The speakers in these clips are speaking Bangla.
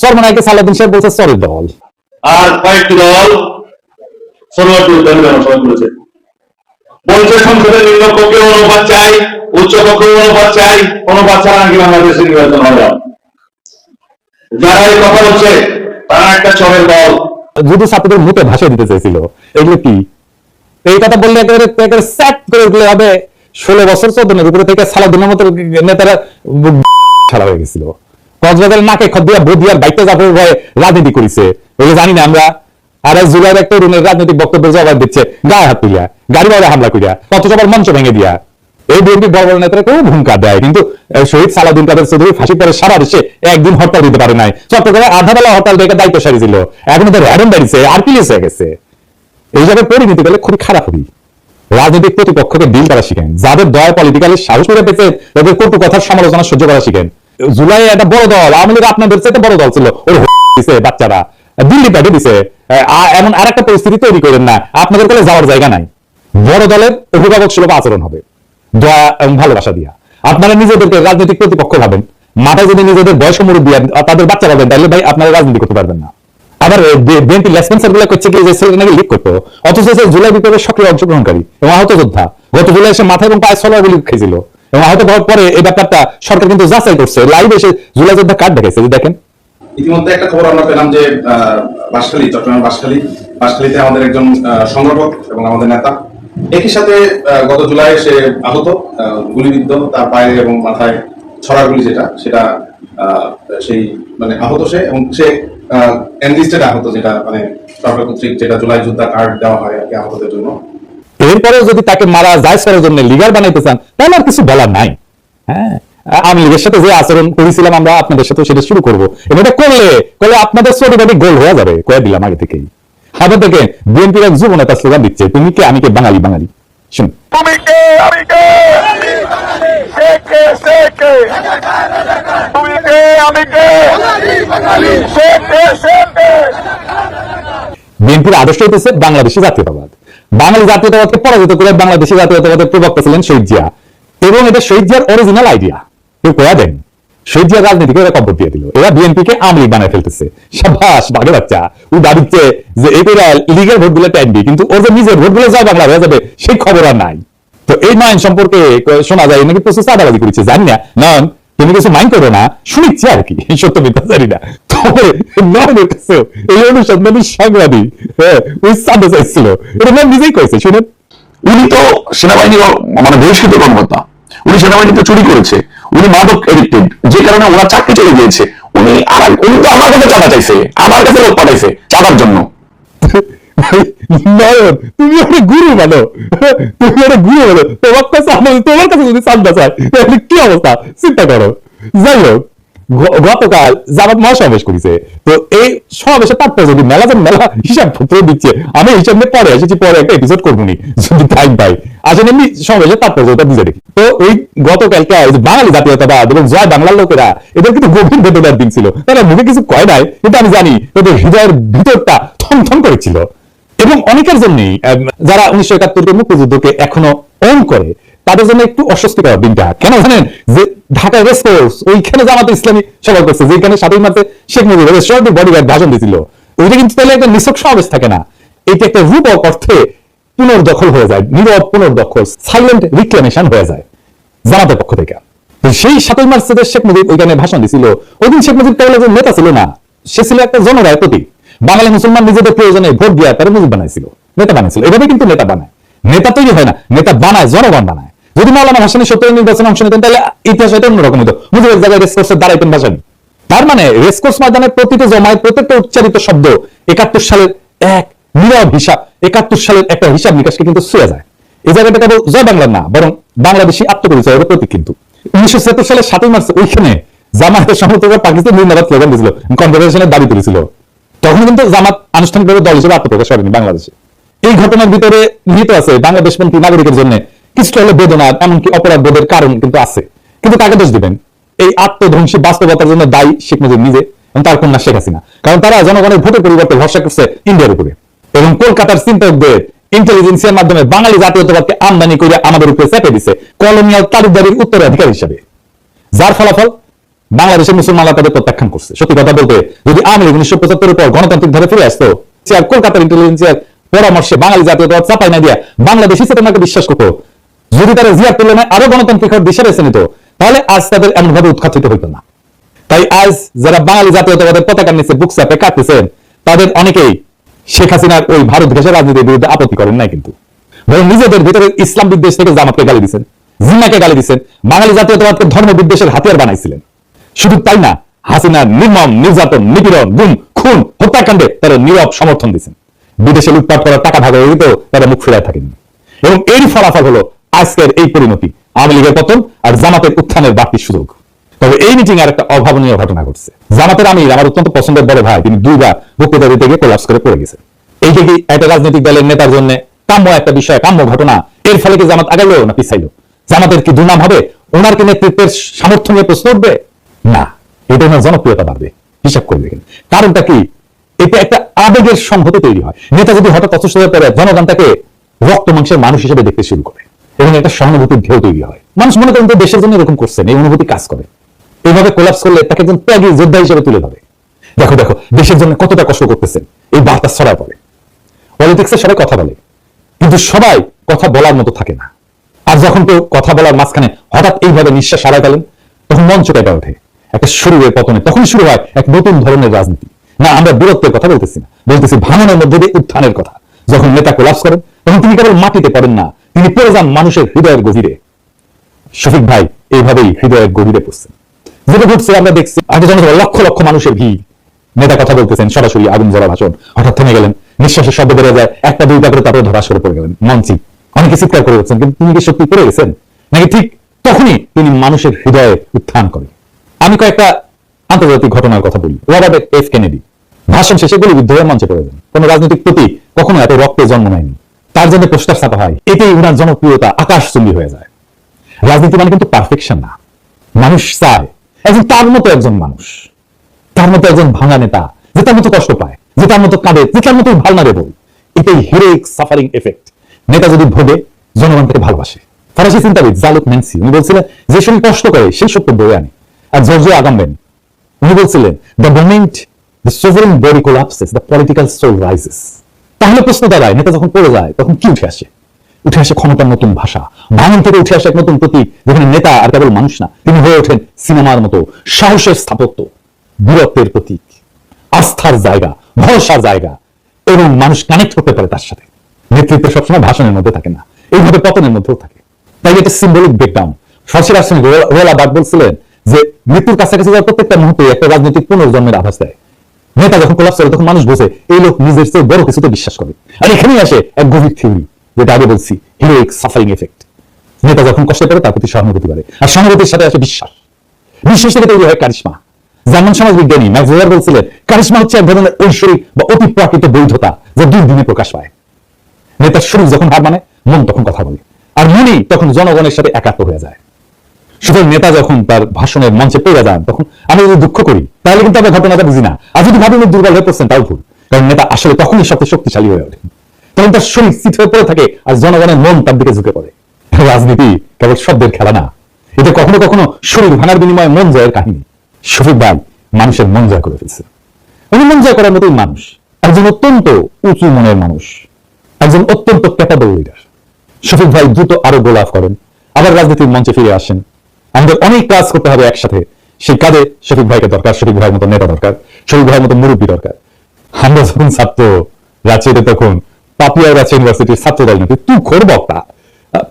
সরমনাইকে সালাদিন সাহেব বলছে সরের দল। আর কয়েকটি দল বলেছে নিম্নকক্ষীয় অনুপাত চাই অনুপাত চাই অনুপাত ছাড়া নাকি বাংলাদেশের নির্বাচন হবে যারা এই কথা বলছে তারা একটা চরের দল। যদি ছাত্রদের মুখে ভাষা দিতে চাইছিল। এগুলো কি? এই কথা বললে একেবারে একেবারে স্যাট করে উঠলে হবে। ষোলো বছর চোদ্দনের উপরে থেকে সালাদিনের মতো নেতারা ছাড়া হয়ে গেছিল। কক্সবাজারের নাকে খদ্দিয়া বদিয়ার বাইকটা জাফর ভয়ে রাজনীতি করেছে। ওগুলো জানি না আমরা। আর এক জুলাইয়ের একটা তরুণের রাজনৈতিক বক্তব্যের জবাব দিচ্ছে, গায়ে হাত তুলিয়া, গাড়ি বাড়ে হামলা করিয়া অথচ আবার মঞ্চ ভেঙে দিয়া। এই বিএনপি বড় বড় নেতারা কেউ ভূমিকা দেয়, কিন্তু শহীদ সালাদিন কাদের চৌধুরী ফাঁসি পরে সারা দেশে একদিন হরতাল দিতে পারে নাই। চট্টগ্রামে আধা বেলা হরতাল ডেকে দায়িত্ব সারিয়েছিল এখন তো র্যাডম বাড়িছে, আর পিলিশ হয়ে গেছে। এইভাবে পরিণতি পেলে খুবই খারাপ হবি। রাজনৈতিক প্রতিপক্ষকে ডিল করা শিখেন, যাদের দয়া পলিটিক্যালি সাহস করে পেয়েছে তাদের কটু কথার সমালোচনা সহ্য করা শিখেন। জুলাই একটা বড় দল, আওয়ামী লীগ আপনাদের চাইতে বড় দল ছিল। ওর দিছে বাচ্চারা। দিল্লি প্যাটে দিছে। এমন আর একটা পরিস্থিতি তৈরি করেন না। আপনাদের কোলে যাওয়ার জায়গা নাই। বড় দলের অভিভাবক সুলভ আচরণ হবে। দয়া এবং ভালোবাসা দিয়া। আপনারা নিজেদেরকে রাজনৈতিক প্রতিপক্ষ ভাবেন। মাথায় যদি নিজেদের বয়স মুরব্বী তাদের বাচ্চা পাবেন তাহলে ভাই আপনারা রাজনীতি করতে পারবেন না। আবার বিএনপি লেসপেন্সারগুলো করছে কি, যে ছেলে নাকি লিক করতো? অথচ সে জুলাই বিপ্লবের সক্রিয় অংশগ্রহণকারী এবং আহত যোদ্ধা। গত জুলাই এসে মাথা এবং পায়ে সলার গুলি খেয়েছিল। এবং আহত হওয়ার পরে এই ব্যাপারটা সরকার কিন্তু যাচাই করছে। লাইভ এসে জুলাই যোদ্ধা কার্ড দেখাইছে দেখেন। ইতিমধ্যে একটা খবর আমরা পেলাম যে আহ, বাঁশখালী চট্টগ্রাম বাঁশখালী বাঁশখালীতে আমাদের একজন সংগঠক এবং আমাদের নেতা। একই সাথে গত জুলাই সে আহত গুলিবিদ্ধ তার পায়ে এবং মাথায় ছড়া গুলি যেটা সেটা সেই মানে আহত সে এবং সে এনলিস্টেড আহত যেটা মানে সরকার কর্তৃক যেটা জুলাই যোদ্ধা কার্ড দেওয়া হয় আর কি আহতদের জন্য। এরপরে যদি তাকে মারা যায় করার জন্য লিগার বানাইতে চান তাহলে আর কিছু বলার নাই। হ্যাঁ? আমি লীগের সাথে যে আচরণ করেছিলাম আমরা আপনাদের সাথে সেটা শুরু করব। এবং এটা করলে করলে আপনাদের ছোট বাড়ি গোল হয়ে যাবে। কয়ে দিলাম আগে থেকেই। আবার দেখেন বিএনপির এক যুব নেতা স্লোগান দিচ্ছে তুমি কে? আমি কে? বাঙালি বাঙালি। শুনুন। তুমি কে? আমি কে? সে কে সে কে? তুমি কে? আমি কে? সে কে সে কে? বিএনপির আদর্শ হইতেছে বাংলাদেশি জাতীয়তাবাদ। বাঙালি জাতীয়তাবাদকে পরাজিত করে বাংলাদেশি জাতীয়তাবাদের প্রবক্তা ছিলেন শহীদ জিয়া। এবং এটা শহীদ জিয়ার অরিজিনাল আইডিয়া কেউ কয়া দেন? শহীদ জিয়ার রাজনীতিকে এরা কব্বর দিয়ে দিল। এরা বিএনপি কে আমলি বানায় ফেলতেছে। সাবাস, বাঘে বাচ্চা। ও দাঁড়িচ্ছে যে এটা লিগের ভোটগুলো টাইমবি কিন্তু ওর যে নিজের ভোটগুলো যায় বাংলা হয়ে যাবে, সেই খবর আর নাই। তো এই নয়ন সম্পর্কে শোনা যায়, নাকি প্রচুর চাঁদাবাজি করেছে, জানি না। নয়ন তুমি কিছু মাইন্ড করো না শুনেছি আর কি সত্য মিথ্যা জানি না। তবে নয়নের এই অনুসন্ধানী সাংবাদিক হ্যাঁ, ওই চাঁদা চাইছিল এটা নয় নিজেই কয়েছে শুনেন উনি তো সেনাবাহিনীর মানে বহিষ্কৃত কর্মকর্তা। উনি সেনাবাহিনীতে চুরি করেছে। উনি মাদক এডিক্টেড যে কারণে ওনার চাকরি চলে গিয়েছে। উনি আর উনি তো আমার কাছে চাঁদা চাইছে আমার কাছে লোক পাঠাইছে চাঁদার জন্য। নয়ন তুমি একটা গুরু মানো তুমি একটা গুরু মানো তোমার কাছে তোমার কাছে যদি চান্দা চায় কি অবস্থা? চিন্তা করো। যাই হোক গতকাল জামাত মহাসমাবেশ করেছে। তো এই যদি মেলা মেলা হিসাব পত্র দিচ্ছে। আমি হিসাব নিয়ে পরে এসেছি, পরে একটা এপিসোড করব নি, যদি টাইম পাই। আসলে এমনি সমাবেশের তাৎপর্যটা বুঝে দেখি। তো ওই গতকালকে বাঙালি জাতীয়তাবাদ এবং জয় বাংলার লোকেরা, এদের কিন্তু গভীর বেদনার দিন ছিল। তারা মুখে কিছু কয় নাই, কিন্তু আমি জানি ওদের হৃদয়ের ভিতরটা থম থম করেছিল। এবং অনেকের জন্যই যারা উনিশশো একাত্তরকে মুক্তিযুদ্ধকে এখনও অন করে, তাদের জন্য একটু অস্বস্তিকর দিনটা। কেন জানেন? যে ঢাকা রেসকোর্স ওইখানে জামাতে ইসলামী সভা করছে, যেখানে সাতই মাসে শেখ মুজিবুর সব বডিগার্ড ভাষণ দিছিল। ওইটা কিন্তু তাহলে একটা নিছক সমাবেশ থাকে না। এটা একটা রূপক অর্থে পুনর্দখল হয়ে যায়, নীরব পুনর্দখল সাইলেন্ট রিক্লেমেশন হয়ে যায় জামাতের পক্ষ থেকে। সেই সাতই মার্চ শেখ মুজিব ওইখানে ভাষণ দিছিল, ওই দিন শেখ মুজিব তাহলে যে নেতা ছিল না, সে ছিল একটা জনরায় প্রতীক। বাঙালি মুসলমান নিজেদের প্রয়োজনে ভোট দিয়া তারা মুজিব বানাইছিল। নেতা বানাইছিল। এভাবে কিন্তু নেতা বানায়। নেতা তৈরি হয় না, নেতা বানায়, জনগণ বানায়। যদি মাওলানা ভাসানি সত্তর নির্বাচনে অংশ নিতেন, তাহলে ইতিহাস হয়তো অন্যরকম হতো মুজিবের জায়গায় রেসকোর্সের দাঁড়াইতেন ভাসানি তার মানে রেসকোর্স ময়দানের প্রতিটি জমায় প্রত্যেকটা উচ্চারিত শব্দ একাত্তর সালের এক নীরব হিসাব, একাত্তর সালের একটা হিসাব নিকাশকে কিন্তু ছুঁয়ে যায়। এই জায়গাটা কেবল জয় বাংলার না, বরং বাংলাদেশি আত্মপরিচয়ের প্রতীক কিন্তু। উনিশশো ছিয়াত্তর সালের সাতই মার্চ ওইখানে জামায়াতের সমর্থকরা পাকিস্তান জিন্দাবাদ স্লোগান দিয়েছিল কনফেডারেশনের দাবি তুলেছিল। তখন কিন্তু জামাত আনুষ্ঠানিকভাবে দল হিসেবে আত্মপ্রকাশ করেনি বাংলাদেশে। এই ঘটনার ভিতরে নিহিত আছে বাংলাদেশপন্থী নাগরিকের জন্য কিছুটা হলে বেদনা, এমনকি অপরাধ বোধের কারণ কিন্তু আছে। কিন্তু কাকে দোষ দিবেন। এই আত্মধ্বংসী বাস্তবতার জন্য দায়ী শেখ মুজিব নিজে এবং তার কন্যা শেখ হাসিনা। কারণ তারা জনগণের ভোটের পরিবর্তে ভরসা করছে ইন্ডিয়ার উপরে। এবং কলকাতার চিন্তকদের ইন্টেলিজেন্সিয়ার মাধ্যমে বাঙালি জাতীয়তাবাদকে আমদানি করে আমাদের উপরে চেপে দিছে কলোনিয়াল তালুকদারির উত্তরাধিকার হিসাবে। যার ফলাফল বাংলাদেশের মুসলমানরা তাদের প্রত্যাখ্যান করছে। সত্যি কথা বলতে, যদি লীগ উনিশশো পঁচাত্তরের পর গণতান্ত্রিক ধারে ফিরে আসতো আর কলকাতার ইন্টেলিজেন্সিয়ার পরামর্শে বাঙালি জাতীয়তাবাদ চাপাই না দিয়া বাংলাদেশি চেতনাকে বিশ্বাস করতো। যদি তারা জিয়ার তুলনায় আরও গণতান্ত্রিক হওয়ার দিশা বেছে নিত, তাহলে আজ তাদের এমনভাবে উৎখাতিত হইত না। তাই আজ যারা বাঙালি জাতীয়তাবাদের পতাকার নিচে বুক চাপে কাঁপতেছেন তাদের অনেকেই শেখ হাসিনার ওই ভারত ঘেষের রাজনীতির বিরুদ্ধে আপত্তি করেন নাই কিন্তু। বরং নিজেদের ভিতরে ইসলাম বিদ্বেষ থেকে জামাতকে গালি দিচ্ছেন জিন্নাকে গালি দিচ্ছেন বাঙালি জাতীয়তাবাদকে ধর্ম বিদ্বেষের হাতিয়ার বানাইছিলেন। শুধু তাই না। হাসিনার নির্মম, নির্যাতন, নিপীড়ন, গুম, খুন, হত্যাকাণ্ডে তারা নীরব সমর্থন দিচ্ছেন বিদেশে লুটপাট করার টাকা ভাগে হইতো তারা মুখ ফিরায় থাকেননি এবং এরই ফলাফল হলো আজকের এই পরিণতি, আওয়ামী লীগের পতন আর জামাতের উত্থানের বাড়তি সুযোগ। তবে এই মিটিং আর একটা অভাবনীয় ঘটনা ঘটছে। জামাতের আমির, আমার অত্যন্ত পছন্দের বড় ভাই, তিনি দুইবার বক্তৃতা দিতে গিয়ে কোলাপস করে পড়ে গেছেন। এই কি একটা রাজনৈতিক দলের নেতার জন্য কাম্য একটা বিষয়, কাম্য ঘটনা, এর ফলে কি জামাত আগালো না পিছাইলো? জামাতের কি দুর্নাম হবে? ওনার কি নেতৃত্বের সামর্থ্য নিয়ে প্রশ্ন উঠবে? না এটা ওনার জনপ্রিয়তা বাড়বে, হিসাব করে দেখেন কারণটা কি? এটা একটা আবেগের সংহতি তৈরি হয়। নেতা যদি হঠাৎ অসুস্থ হয়ে পড়ে জনগণ তাকে রক্ত মাংসের মানুষ হিসেবে দেখতে শুরু করে এবং একটা সহানুভূতির ঢেউ তৈরি হয়। মানুষ মনে করেন দেশের জন্য এরকম করছেন, এই অনুভূতি কাজ করে। এইভাবে কোলাপস করলে তাকে একজন ত্যাগী যোদ্ধা হিসেবে তুলে ধরে। দেখো দেখো, দেশের জন্য কতটা কষ্ট করতেছেন, এই বার্তা ছড়ায় পড়ে পলিটিক্সে সবাই কথা বলে, কিন্তু সবাই কথা বলার মতো থাকে না। আর যখন কেউ কথা বলার মাঝখানে হঠাৎ এইভাবে নিঃশ্বাস হারায় গেলেন তখন মঞ্চ কেটে ওঠে। একটা শরীরের পতনে তখন শুরু হয় এক নতুন ধরনের রাজনীতি। না, আমরা বীরত্বের কথা বলতেছি না। বলতেছি ভাঙনের মধ্যে দিয়ে উত্থানের কথা। যখন নেতা কোলাপস করেন, তখন তিনি কেবল মাটিতে পড়েন না, তিনি পড়ে যান মানুষের হৃদয়ের গভীরে। শফিক ভাই, এইভাবেই হৃদয়ের গভীরে পড়ছেন। যেটা ঘটছে, আমরা দেখছি, আগে যেন লক্ষ লক্ষ মানুষের ভিড়। নেতা কথা বলতেছেন, সরাসরি আগুন জ্বলা ভাষণ। হঠাৎ থেমে গেলেন, নিঃশ্বাসের শব্দ বেড়ে যায়, একটা দুইটা করে তারপরে ধরাস করে পড়ে গেলেন। মঞ্চি। অনেকে চিৎকার করে উঠছেন কিন্তু তিনি কি সত্যি পড়ে গেছেন? নাকি ঠিক তখনই তিনি মানুষের হৃদয়ে উত্থান করেন? আমি কয়েকটা আন্তর্জাতিক ঘটনার কথা বলি। Robert F Kennedy. ভাষণ শেষে গুলিবিদ্ধ হয়ে মঞ্চে পড়ে যান। কোন রাজনৈতিক প্রতীক কখনো এত রক্তে জন্ম নেয়নি। তার জন্য পোস্টার ছাপা হয়। এতেই ওনার জনপ্রিয়তা আকাশচুম্বী হয়ে যায়। রাজনীতি মানে কিন্তু পারফেকশন না। মানুষ চায়। একজন তার মতো একজন মানুষ। তার মতো একজন ভাঙা নেতা। যে তার মতো কষ্ট পায়। যে তার মতো কাঁদে। যে তার মতো ভালনা রেবল এটাই হিরোইক সাফারিং এফেক্ট নেতা যদি ভোগে, জনগণ তাকে ভালোবাসে। ফরাসি চিন্তাবিদ জালুক ম্যান্সি উনি বলছিলেন, যে শরীর কষ্ট করে, সেই সত্য বয়ে আনে। আর জর্জ আগামবেন, উনি বলছিলেন the moment the sovereign body collapses the political soul rises তাহলে প্রশ্ন দাঁড়ায়, নেতা যখন পড়ে যায়, তখন কি উঠে আসে? উঠে আসে ক্ষমতার নতুন ভাষা। ভাঙন থেকে উঠে আসে এক নতুন প্রতীক, যেখানে নেতা আর কেবল মানুষ না, তিনি হয়ে ওঠেন সিনেমার মতো সাহসের স্থাপত্য, বীরত্বের প্রতীক, আস্থার জায়গা, ভরসার জায়গা, এবং মানুষ কানেক্ট করতে পারে তার সাথে। নেতৃত্ব সবসময় ভাষণের মধ্যে থাকে না, এইভাবে পতনের মধ্যেও থাকে। তাই এটা সিম্বলিক ব্রেকডাউন ফার্সি রাষ্ট্রপতি রোলা বাগ বলছিলেন যে মৃত্যুর কাছাকাছি যাওয়ার প্রত্যেকটা মুহূর্তে একটা রাজনৈতিক পুনর্জন্মের আভাস দেয়। নেতা যখন কোলাপস করে তখন মানুষ বোঝে, এই লোক নিজের চেয়ে বড় কিছুতে বিশ্বাস করে। আর এখানেই আসে এক গভীর থিওরি যেটা আগে বলছি হিরোইক সাফারিং এফেক্ট নেতা যখন কষ্ট করে তার প্রতি সহানুভূতি করে আর সহানুভূতির সাথে আসে বিশ্বাস। বিশ্বাস থেকে তৈরি হয় কারিশমা। জার্মান সমাজ বিজ্ঞানী ম্যাক্স বলছিলেন, কারিশমা হচ্ছে এক ধরনের ঐশ্বরিক বা অতি প্রাকৃত বৈধতা যা দুই দিনে প্রকাশ পায়। নেতার শরীর যখন হার মানে মন তখন কথা বলে। আর মনই তখন জনগণের সাথে একাত্ম হয়ে যায়। সুতরাং নেতা যখন তার ভাষণের মঞ্চে পেয়ে যান, তখন আমি যদি দুঃখ করি, তাহলে কিন্তু আমরা ঘটনাটা বুঝি না। আর যদি ভাবি দুর্বল হয়ে পড়ছেন, তাও ভুল। কারণ নেতা আসলে তখনই সবচেয়ে শক্তিশালী হয়ে ওঠেন। তখন তার শরীর স্থিত হয়ে পড়ে থাকে আর জনগণের মন তার দিকে ঝুঁকে পড়ে। রাজনীতি কেবল শব্দের খেলা না। এটা কখনো কখনো শরীর ভাঙার বিনিময়ে মন জয়ের কাহিনী। শফিক ভাই, মানুষের মন জয় করে ফেলছে। উনি মন জয় করার মতোই মানুষ। একজন অত্যন্ত উঁচু মনের মানুষ। একজন অত্যন্ত ক্যাপাবল লিডার শফিক ভাই দ্রুত আরও গোলাপ করেন। আবার রাজনীতির মঞ্চে ফিরে আসেন। আমাদের অনেক কাজ করতে হবে একসাথে। সেই কাজে শফিক ভাইকে দরকার, শফিক ভাইয়ের মতো নেতা দরকার, শফিক ভাইয়ের মতো মুরব্বী দরকার। আমরা যখন ছাত্র রাঁচিতে তখন পাপিয়া রাঁচি ইউনিভার্সিটির ছাত্র রাজনীতি তুই খোর বক্তা।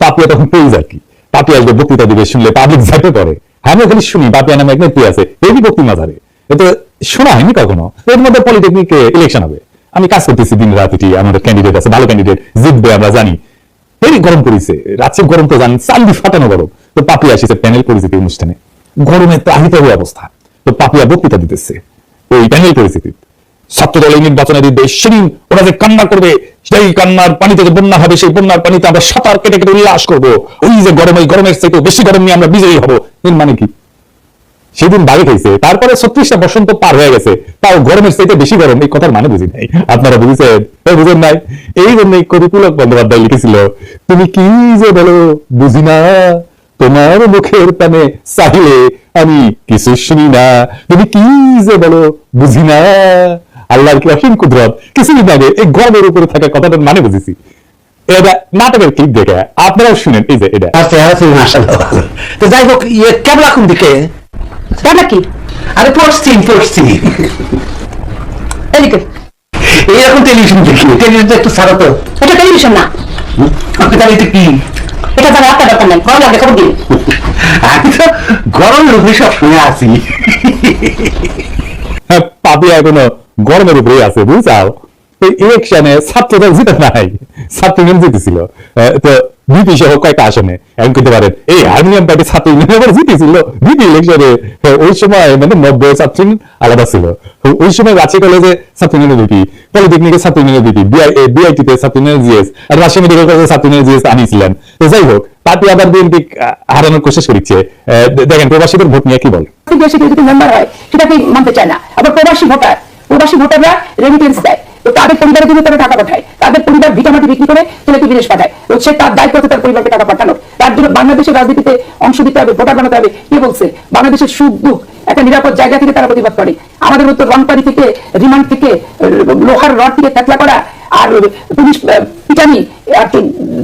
পাপিয়া তখন পেয়ে আর কি? পাপিয়া যে বক্তৃতা দিবে, শুনলে পাবলিক যাতে করে আমি খালি শুনি, পাপিয়া নামে এক নেত্রী আছে এই বক্তি মাঝারে এটা শোনা হয়নি কখনো। এর মধ্যে পলিটেকনিকে ইলেকশন হবে। আমি কাজ করতেছি দিন রাতিটি আমাদের ক্যান্ডিডেট আছে, ভালো ক্যান্ডিডেট জিতবে আমরা জানি। এই গরম করেছে রাজ্যের গরম তো জানি চান্দি ফাটানো গরম। তো পাপিয়া আসিছে প্যানেল পরিচিতি অনুষ্ঠানে। গরমে তাহিত হয়ে অবস্থা। তো পাপিয়া বক্তৃতা দিতেছে। ওই প্যানেল পরিস্থিতি ছাত্রদল এই নির্বাচনে দিবে সেদিন ওরা যে কান্না করবে, সেই কান্নার পানিতে যে বন্যা হবে, সেই বন্যার পানিতে আমরা সাঁতার কেটে কেটে উল্লাস করব। ওই যে গরম, ওই গরমের চাইতে বেশি গরম নিয়ে আমরা বিজয়ী হব। এর মানে কি? সেদিন বাড়ি খাইছে, তারপরে ছত্রিশটা বসন্ত পার হয়ে গেছে। তাও গরমের চাইতে বেশি গরম, এই কথার মানে বুঝি নাই। আপনারা বুঝেছেন? বুঝেন নাই? এই জন্য কবি পুলক বন্দ্যোপাধ্যায় লিখেছিল, তুমি কি যে বলো বুঝি না? তোমার মুখের পানে চাইলে আমি কিছু শুনি না। তুমি কি যে বলো বুঝি না। আল্লাহর কি অসীম কুদরত? কিছুদিন আগে এই গর্বের উপরে থাকা কথাটার মানে বুঝেছি। এটা নাটকের ক্লিপ দেখে আপনারাও শুনেন এই যে এটা। আচ্ছা আচ্ছা। তো যাই হোক ইয়ে কেবলা কোন দিকে? কেমন কি আরে পশ্চিম পশ্চিম। এদিকে। এইরকম টেলিভিশন দেখি টেলিভিশন একটু ছাড়ো তো। এটা টেলিভিশন না। আপনি তাহলে এটা কি? এটা জানা আপনার দরকার নাই গরম লাগে খবর দিন। আমি তো গরমের উপরে সব শুনে আছি। হ্যাঁ, পাপি এখনও গরমের উপরে আছে বুঝছাও? এই ইলেকশনে ছাত্ররা জিতে নাই ছাত্র ইউনিয়ন জিতেছিল তো বিপি সহ কয়েকটা আসনে এখন করতে পারেন, এই হারমোনিয়াম পার্টি ছাত্র ইউনিয়ন আবার জিতেছিল বিপি ইলেকশনে ওই সময় মানে নব্বই ছাত্র আলাদা ছিল। ওই সময় রাঁচি কলেজে ছাত্র ইউনিয়নের বিপি পলিটেকনিকের ছাত্র ইউনিয়নের বিপি বিআইটি তে ছাত্র ইউনিয়নের জিএস আর রাজশাহী মেডিকেল কলেজে ছাত্র ইউনিয়নের জিএস আনিছিলেন তো যাই হোক, পার্টি আবার বিএনপি হারানোর কোशिশ করছে দেখেন, প্রবাসীদের ভোট নিয়ে কি বলে? হয় প্রবাসী ভোটার, প্রবাসী ভোটাররা রেমিটেন্স দেয়। তাদের পরিবারের জন্য তারা টাকা পাঠায়। তাদের পরিবার ভিটামাটি বিক্রি করে ছেলেকে বিদেশ পাঠায়। তো সে তার দায়িত্ব আছে তার পরিবারকে টাকা পাঠানো তার জন্য বাংলাদেশের রাজনীতিতে অংশ দিতে হবে ভোটার বানাতে হবে। কে বলছে? বাংলাদেশের সুখ দুঃখ একটা নিরাপদ জায়গা থেকে তারা প্রতিবাদ করে। আমাদের মতো রংপাড়ি থেকে রিমান্ড থেকে লোহার রড থেকে ফেতলা করা আর পুলিশ পিটানি আর তো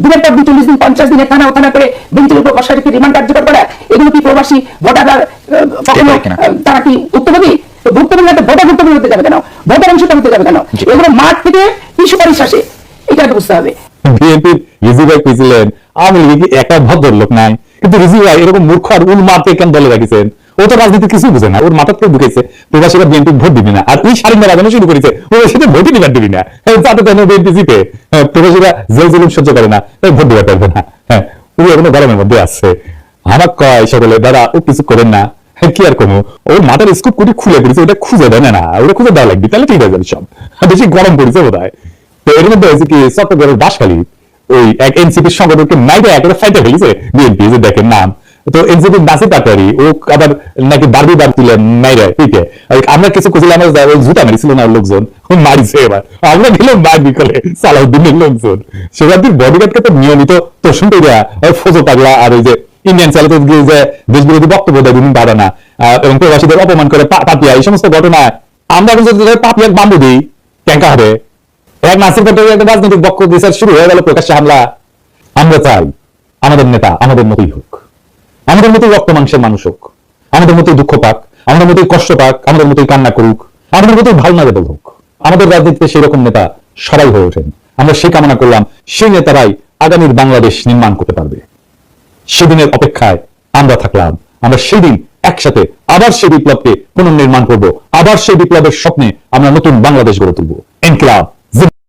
দিনের পর দিন চল্লিশ দিন পঞ্চাশ দিনের থানা থানা করে বেঞ্চের উপর বসা রেখে রিমান্ড কার্যকর করা এগুলো কি প্রবাসী ভোটাররা কখনো তারা কি ভুক্তভোগী ভুক্তভোগী ভোটার ভুক্তভোগী হতে যাবে কেন? ভোটার অংশটা হতে যাবে কেন? এগুলো মাঠ ও ভোট দিবি না আর রাজানো শুরু ও দিবি না। হ্যাঁ, হ্যাঁ, প্রবাসীরা সহ্য করে না তাই ভোট পারবে না। হ্যাঁ এখনও গরমের মধ্যে আসছে আমার কয় সকলে দাদা ও কিছু করেন না। কি আর ওর মাথার স্কুপ খুলে পড়েছে, ওটা খুঁজে দেয় না ওটা খুঁজে দেওয়া লাগবে, তাহলে ঠিক হয়ে যাবে সব। বেশি গরম পড়েছে বোধ হয় তো এর মধ্যে হয়েছে কি, চট্টগ্রামের বাসখালী ওই এক এনসিপির সংগঠনকে মাইরে একেবারে ফাইটে ফেলেছে বিএনপি যে দেখেন নাম। তো এনসিপির কাটারি ও আবার নাকি বারবি বার তুলে মাইরে আমরা কিছু কুচিলে আমরা জুতা মারিছিল না লোকজন মারিছে এবার। আমরা গেলাম মার বিকলে সালাউদ্দিনের লোকজন। সেখানটির বডিগার্ডকে তো নিয়মিত তোষণ করে ওই ফজো পাগলা আর ওই যে ইন্ডিয়ান গিয়ে যে দেশ বিরোধী বক্তব্য দেয় বিভিন্ন না এবং প্রবাসীদের অপমান করে পাপিয়া এই সমস্ত ঘটনা আমরা যদি পাপিয়ার বাম্বু দিই ট্যাঙ্কা হবে। এক নাসির পাটোয়ারি একটা রাজনৈতিক বক্ষ বিচার শুরু হয়ে গেল প্রকাশ্যে হামলা। আমরা চাই আমাদের নেতা আমাদের মতোই হোক। আমাদের মতোই রক্ত মাংসের মানুষ হোক। আমাদের মতোই দুঃখ পাক, আমাদের মতোই কষ্ট পাক, আমাদের মতোই কান্না করুক, আমাদের মতোই ভালনা বেদল হোক। আমাদের রাজনীতিতে সেরকম নেতা সবাই হয়ে ওঠেন। আমরা সেই কামনা করলাম, সেই নেতারাই আগামীর বাংলাদেশ নির্মাণ করতে পারবে। সেদিনের অপেক্ষায় আমরা থাকলাম। আমরা সেদিন একসাথে আবার সেই বিপ্লবকে পুনর্নির্মাণ করব, আবার সেই বিপ্লবের স্বপ্নে আমরা নতুন বাংলাদেশ গড়ে তুলব। ইনকিলাব।